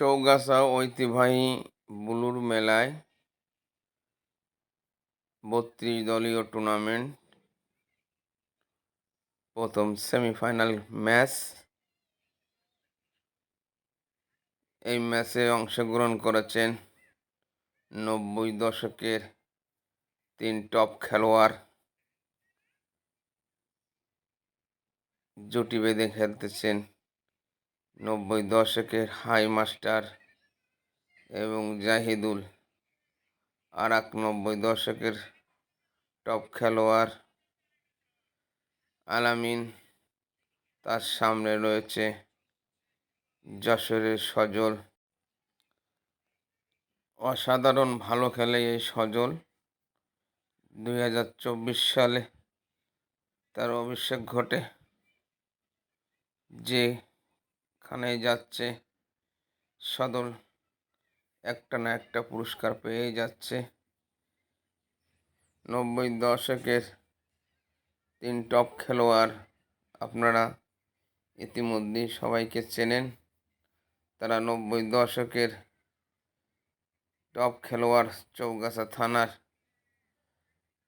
চৌগাছা ঐতিহ্যবাহী বুলুর মেলায় বত্রিশ দলীয় টুর্নামেন্ট, প্রথম সেমিফাইনাল ম্যাচ। এই ম্যাচে অংশগ্রহণ করেছেন নব্বই দশকের তিন টপ খেলোয়াড়। জুটি বেঁধে খেলতেছেন নব্বই দশকের হাই মাস্টার এবং জাহিদুল, আর এক নব্বই দশকের টপ খেলোয়াড় আলামিন। তার সামনে রয়েছে যশোরের সজল। অসাধারণ ভালো খেলে এই সজল। দুই হাজার চব্বিশ সালে তার অভিষেক ঘটে যেখানে যাচ্ছে। সদল একটা না একটা পুরস্কার পেয়ে যাচ্ছে। নব্বই দশকের তিন টপ খেলোয়াড় আপনারা ইতিমধ্যেই সবাইকে চেনেন। তারা নব্বই দশকের টপ খেলোয়াড় চৌগাছা থানার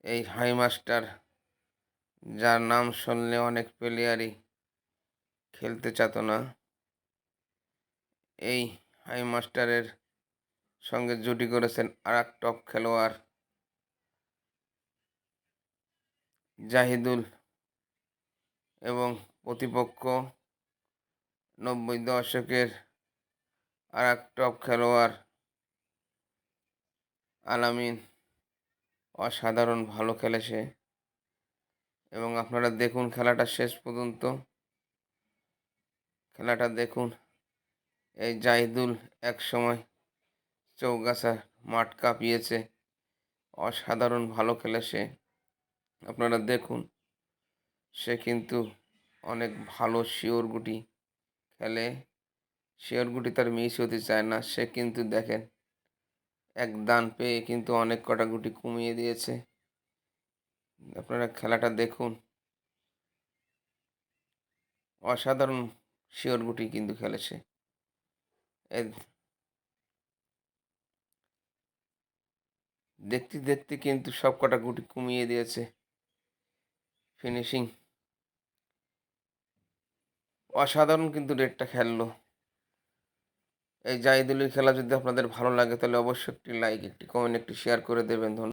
এই হাইমাস্টার, যার নাম শুনলে অনেক প্লেয়ারই খেলতে চাত না। এই হাইমাস্টারের সঙ্গে জুটি করেছেন আর এক টপ খেলোয়াড় জাহিদুল এবং প্রতিপক্ষ নব্বই দশকের আর এক টপ খেলোয়াড় আলামিন। অসাধারণ, ভালো খেলেছে। এবং আপনারা দেখুন, খেলাটা শেষ পর্যন্ত। খেলাটা দেখুন। এই জাহিদুল এক সময় চৌগাছা মাঠ কাঁপিয়েছে। অসাধারণ ভালো খেলে সে। আপনারা দেখুন, সে কিন্তু অনেক ভালো শিওর গুটি খেলে। শিওর গুটি তার মিস হতে চায় না, সে কিন্তু দেখেন, এক দান পেয়ে কিন্তু অনেক কটা গুটি কমিয়ে দিয়েছে। আপনারা খেলাটা দেখুন। অসাধারণ শিওর গুটি কিন্তু খেলেছে দেখতে দেখতে কিন্তু সব কটা গুটি কমিয়ে দিয়েছে। ফিনিশিং অসাধারণ কিন্তু রেটটা খেললো। এই জাহিদুলের খেলা যদি আপনাদের ভালো লাগে তাহলে অবশ্যই একটি লাইক একটি কমেন্ট একটি শেয়ার করে দেবেন। ধন্যবাদ।